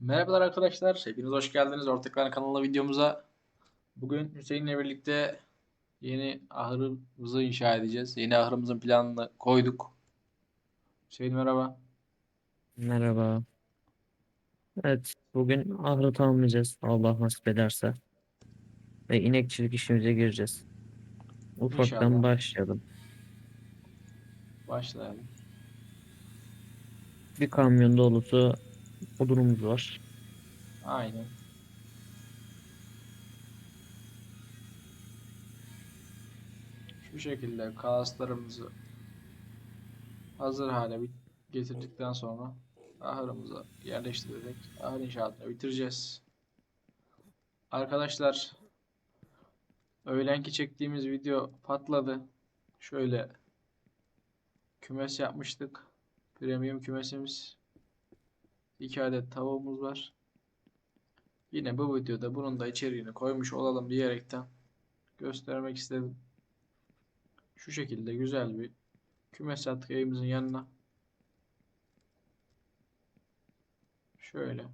Merhabalar arkadaşlar. Hepiniz hoş geldiniz Ortaklar kanalı videomuza. Bugün Hüseyin'le birlikte yeni ahırımızı inşa edeceğiz. Yeni ahırımızın planını koyduk. Hüseyin merhaba. Merhaba. Evet, bugün ahırı tamamlayacağız. Allah nasip ederse. Ve inekçilik işimize gireceğiz. Ufaktan İnşallah. başlayalım. Başlayalım. Bir kamyon dolusu odunumuz var. Aynen. Şu şekilde kalaslarımızı hazır hale getirdikten sonra ahırımıza yerleştirerek ahır inşaatını bitireceğiz. Arkadaşlar öğlenki çektiğimiz video patladı. Şöyle kümes yapmıştık. Premium kümesimiz. 2 adet tavuğumuz var. Yine bu videoda bunun da içeriğini koymuş olalım diyerekten göstermek istedim. Şu şekilde güzel bir kümes attık evimizin yanına. Şöyle.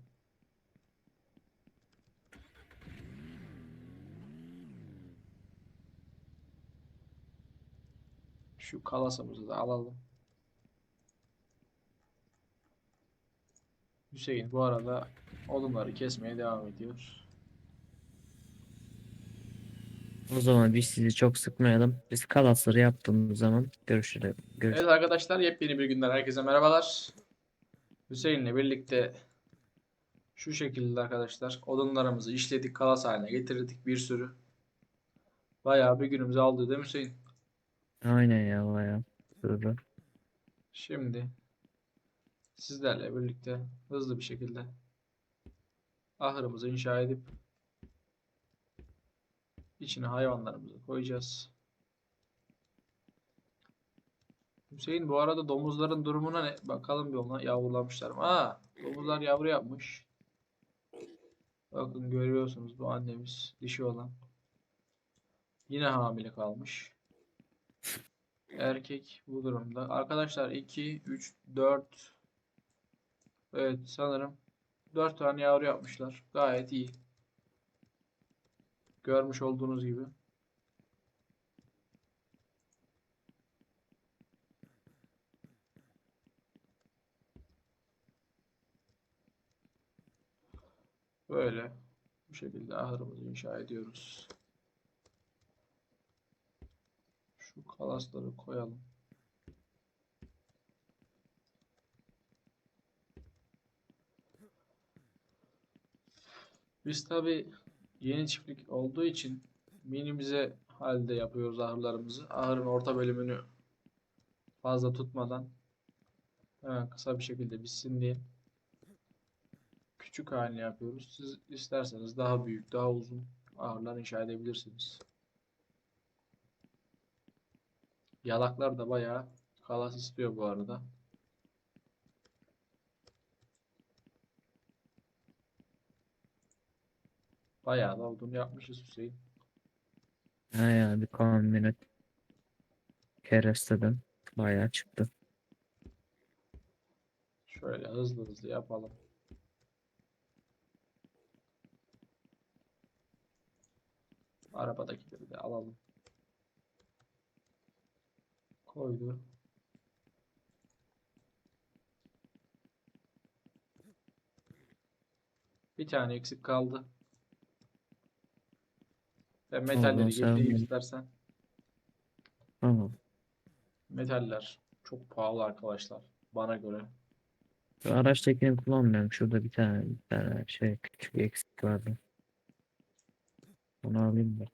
Şu kalasımızı da alalım. Hüseyin bu arada odunları kesmeye devam ediyor. O zaman biz sizi çok sıkmayalım. Biz kalasları yaptığımız zaman görüşürüz. Görüş Evet arkadaşlar yepyeni bir günden herkese merhabalar. Hüseyin'le birlikte şu şekilde arkadaşlar odunlarımızı işledik kalas haline getirdik bir sürü. Bayağı bir günümüzü aldı değil mi Hüseyin? Aynen ya bayağı. Doğru. Şimdi sizlerle birlikte hızlı bir şekilde ahırımızı inşa edip içine hayvanlarımızı koyacağız. Hüseyin bu arada domuzların durumuna ne? Bakalım bir ona yavrulamışlar mı? Aa, domuzlar yavru yapmış. Bakın görüyorsunuz bu annemiz dişi olan. Yine hamile kalmış. Erkek bu durumda. Arkadaşlar 2, 3, 4 Evet sanırım 4 tane yavru yapmışlar. Gayet iyi. Görmüş olduğunuz gibi. Böyle bu şekilde ahırımızı inşa ediyoruz. Şu kalasları koyalım. Biz tabi yeni çiftlik olduğu için minimize halde yapıyoruz ahırlarımızı. Ahırın orta bölümünü fazla tutmadan hemen kısa bir şekilde bitsin diye küçük halini yapıyoruz. Siz isterseniz daha büyük, daha uzun ahırlar inşa edebilirsiniz. Yalaklar da bayağı kalas istiyor bu arada. Bayağı da odun yapmışız Hüseyin. Ha ya bir kamyonet keresteden bayağı çıktı. Şöyle hızlı hızlı yapalım. Arabadakileri de alalım. Koydu. Bir tane eksik kaldı. Metalleri sen getireyim bil. istersen. Tamam. Metaller çok pahalı arkadaşlar. Bana göre. Şu araçtakini kullanmıyorum. Şurada bir tane, bir tane şey küçük eksik vardı. Onu alayım da.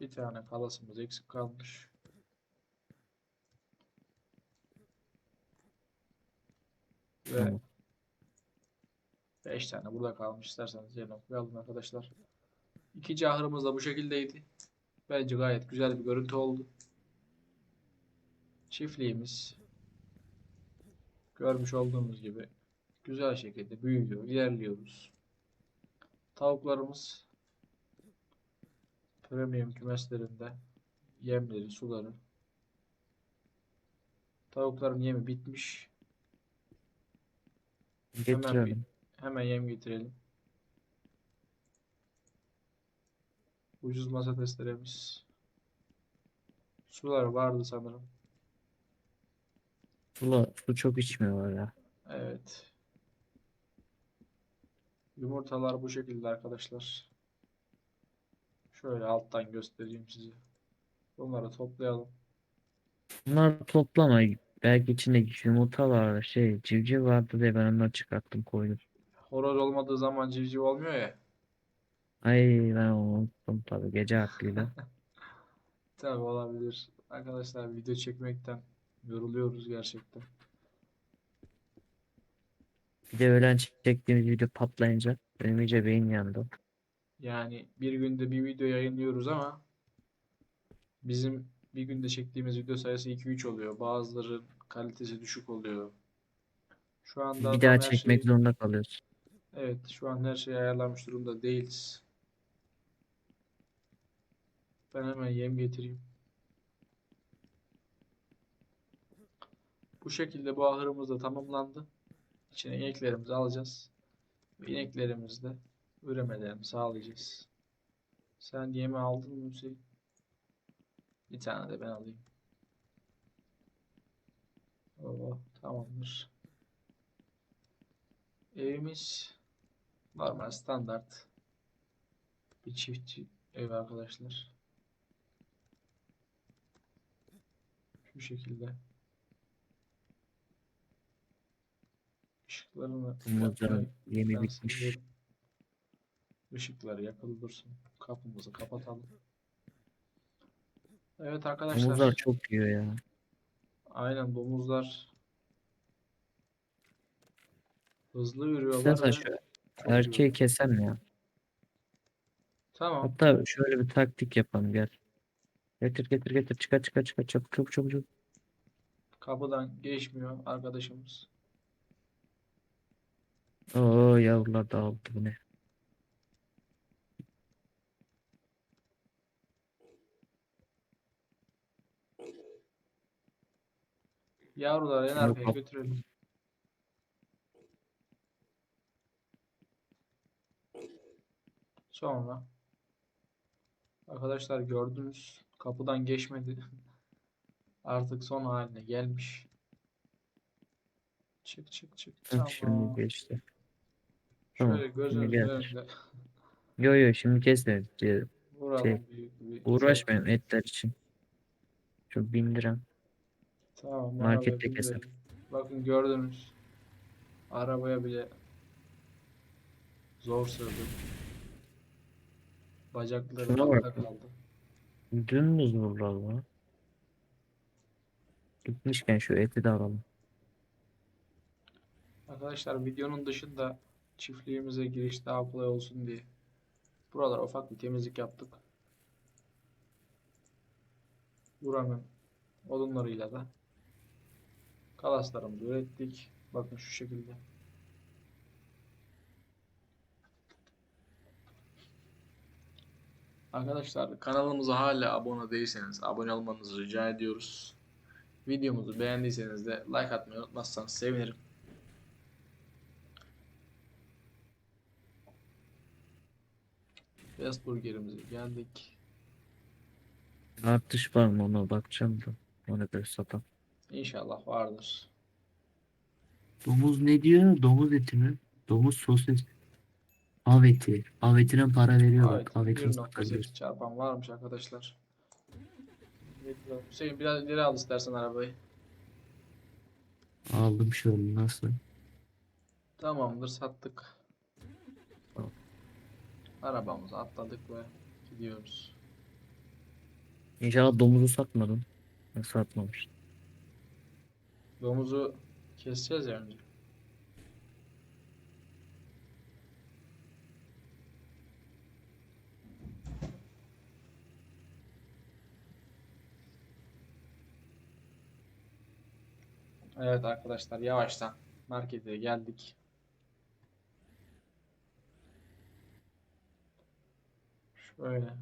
Bir tane kalasımız eksik kalmış. Ve Tamam. 5 tane burada kalmış. İsterseniz yerine koyalım arkadaşlar. İkinci ahırımız da bu şekildeydi. Bence gayet güzel bir görüntü oldu. Çiftliğimiz görmüş olduğunuz gibi güzel şekilde büyüyor, ilerliyoruz. Tavuklarımız premium kümeslerinde yemleri, suları. Tavukların yemi bitmiş. Hemen Getirelim. Hemen yem getirelim. Ucuz masa testeremiz. Sular vardı sanırım. Sula, su çok içmiyorlar ya. Evet. Yumurtalar bu şekilde arkadaşlar. Şöyle alttan göstereyim size. Bunları toplayalım. Bunlar toplama. Belki içinde yumurta var. Şey civciv vardı diye ben onları çıkarttım koydum. Horoz olmadığı zaman civciv olmuyor ya. Ay ben onu unuttum tabii gece aklıyla. Tabii olabilir. Arkadaşlar video çekmekten yoruluyoruz gerçekten. Bir de öğlen çektiğimiz video patlayınca benim iyice beyin yandı. Yani bir günde bir video yayınlıyoruz ama bizim bir günde çektiğimiz video sayısı 2-3 oluyor. Bazıları kalitesi düşük oluyor. Şu anda Bir daha her çekmek şey- zorunda kalıyoruz. Evet, şu an her şey ayarlanmış durumda değiliz. Ben hemen yem getireyim. Bu şekilde bu ahırımız da tamamlandı. İçine ineklerimizi alacağız. Ve ineklerimizle üremelerini sağlayacağız. Sen yemi aldın mı Hüseyin? Bir tane de ben alayım. Oo, tamamdır. Evimiz normal standart bir çiftçi ev arkadaşlar. Şu şekilde. Işıklarını yemi ben bitmiş. Işıkları yakılı dursun. Kapımızı kapatalım. Evet arkadaşlar. Domuzlar çok yiyor ya. Aynen domuzlar hızlı yürüyorlar İstersen şu erkeği yiyorlar. kesem ya. Tamam. Hatta şöyle bir taktik yapalım gel. Getir getir getir çıkar çıkar çıkar çabuk çabuk çabuk çabuk. Kapıdan geçmiyor arkadaşımız. Oo yavrular dağıldı bu ne? Yavruları en arkaya götürelim. Sonra arkadaşlar gördünüz kapıdan geçmedi. Artık son haline gelmiş. Çık çık çık. Tamam. Şimdi geçti. Tamam, Şöyle şimdi gözünüzün gel. önünde Yo yo şimdi kesme. Şey, vuralım Şey, büyük bir Uğraşmayın etler için. Şu bindiren. Tamam, Markette keser. Bakın gördünüz. Arabaya bile zor sığdı. Bacakları kaldı. Dümdüz vururlar lan. Gitmişken şu eti de alalım. Arkadaşlar videonun dışında çiftliğimize giriş daha kolay olsun diye buralara ufak bir temizlik yaptık. Buranın odunlarıyla da kalaslarımızı ürettik. Bakın şu şekilde. Arkadaşlar kanalımıza hala abone değilseniz abone olmanızı rica ediyoruz. Videomuzu beğendiyseniz de like atmayı unutmazsanız sevinirim. Beyaz burgerimize geldik. Artış var mı ona bakacağım da. Ona göre satalım. İnşallah vardır. Domuz ne diyor? Domuz eti mi? Domuz sosis. Av eti. Av etine para veriyorlar. Evet, Av etini 1.8 satabiliyoruz. çarpan varmış arkadaşlar. Hüseyin biraz ileri al istersen arabayı. Aldım şöyle nasıl? Tamamdır sattık. Tamam. Arabamıza atladık ve gidiyoruz. İnşallah domuzu satmadın. Ben satmamış. Domuzu keseceğiz ya önce. Evet arkadaşlar yavaştan markete geldik. Şöyle.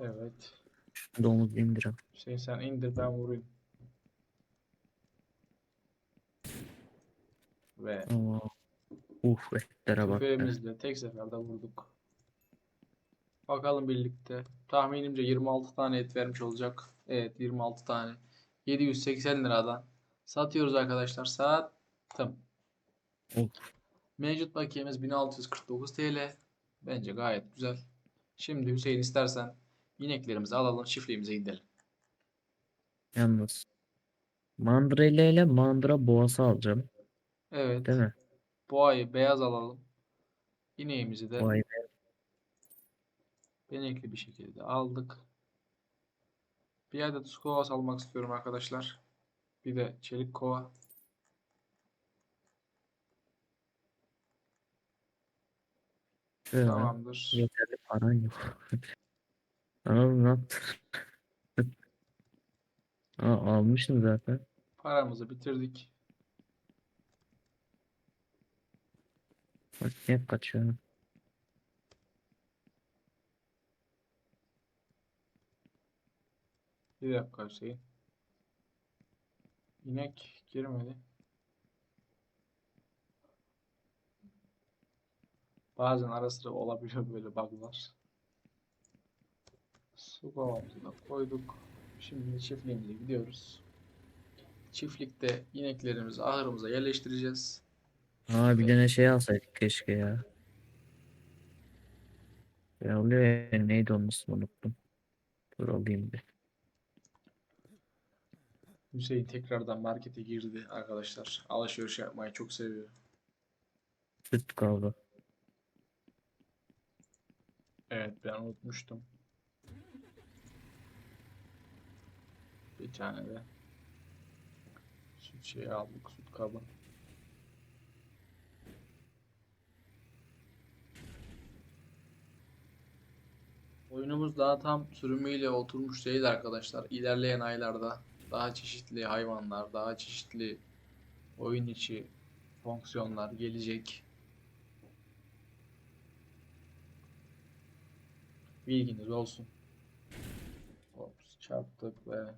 Evet. Domuz indirim. Hüseyin sen indir ben vurayım. Ve Aa, Uf etlere bak. Tüfeğimizle tek seferde vurduk. Bakalım birlikte. Tahminimce 26 tane et vermiş olacak. Evet 26 tane. 780 liradan. Satıyoruz arkadaşlar. Sattım. Mevcut bakiyemiz 1649 TL. Bence gayet güzel. Şimdi Hüseyin istersen ineklerimizi alalım çiftliğimize gidelim. Yalnız. Mandrele ile mandıra boğası alacağım. Evet. Değil mi? Boğayı beyaz alalım. İneğimizi de be. benekli bir şekilde aldık. Bir adet su kovası almak istiyorum arkadaşlar. Bir de çelik kova. Şöyle. Tamamdır. Yeterli paran yok. Anam ne yaptın? Aa, almışım zaten. Paramızı bitirdik. Bak hep kaçıyor. Bir dakika Hüseyin. İnek girmedi. Bazen ara sıra olabiliyor böyle bug'lar. Su kovamızı da koyduk. Şimdi çiftliğimize gidiyoruz. Çiftlikte ineklerimizi ahırımıza yerleştireceğiz. Aa bir tane şey alsaydık keşke ya. Ya oluyor ya neydi onun ismi unuttum. Dur alayım bir. Hüseyin tekrardan markete girdi arkadaşlar. Alışveriş yapmayı çok seviyor. Süt kaldı. Evet ben unutmuştum. Bir tane de süt şeyi aldık. Süt kabı. Oyunumuz daha tam sürümüyle oturmuş değil arkadaşlar. İlerleyen aylarda daha çeşitli hayvanlar, daha çeşitli oyun içi fonksiyonlar gelecek. Bilginiz olsun. Ops, çarptık ve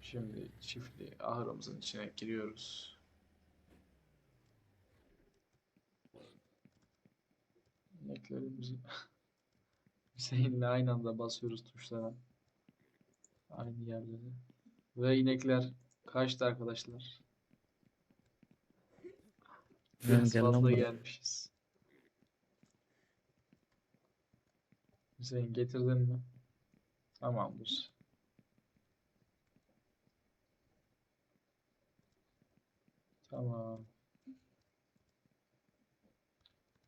şimdi çiftli ahırımızın içine giriyoruz. İneklerimizi Hüseyin'le aynı anda basıyoruz tuşlara. Aynı yerlere. Ve inekler kaçtı arkadaşlar. Biraz lan fazla gelmişiz. Hüseyin getirdin mi? Tamamdır. Tamam.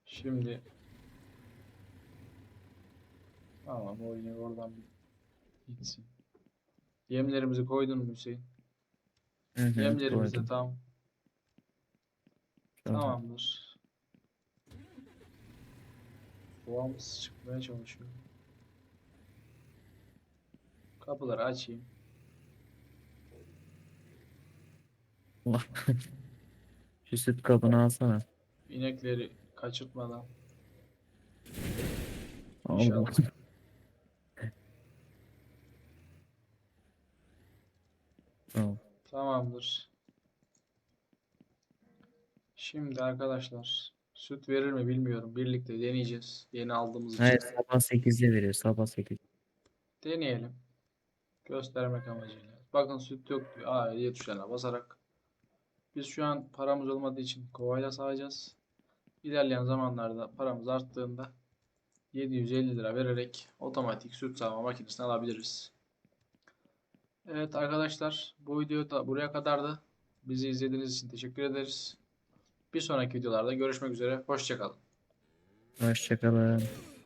Şimdi Tamam o yine oradan bir gitsin. Yemlerimizi koydun mu Hüseyin? Hı hı, Yemlerimiz de koydum. tam Tamam. tamamdır. Boğamız çıkmaya çalışıyor. Kapıları açayım. Şu süt kabını alsana. İnekleri kaçırtmadan. Allah. İnşallah. Tamam. Tamamdır. Şimdi arkadaşlar süt verir mi bilmiyorum. Birlikte deneyeceğiz. Yeni aldığımız için. Hayır sabah 8'de veriyor sabah 8. Deneyelim. Göstermek amacıyla. Bakın süt yok diyor. A diye tuşlarına basarak. Biz şu an paramız olmadığı için kovayla sağacağız. İlerleyen zamanlarda paramız arttığında 750 lira vererek otomatik süt sağma makinesini alabiliriz. Evet arkadaşlar bu video da buraya kadardı. Bizi izlediğiniz için teşekkür ederiz. Bir sonraki videolarda görüşmek üzere. Hoşçakalın. Hoşçakalın.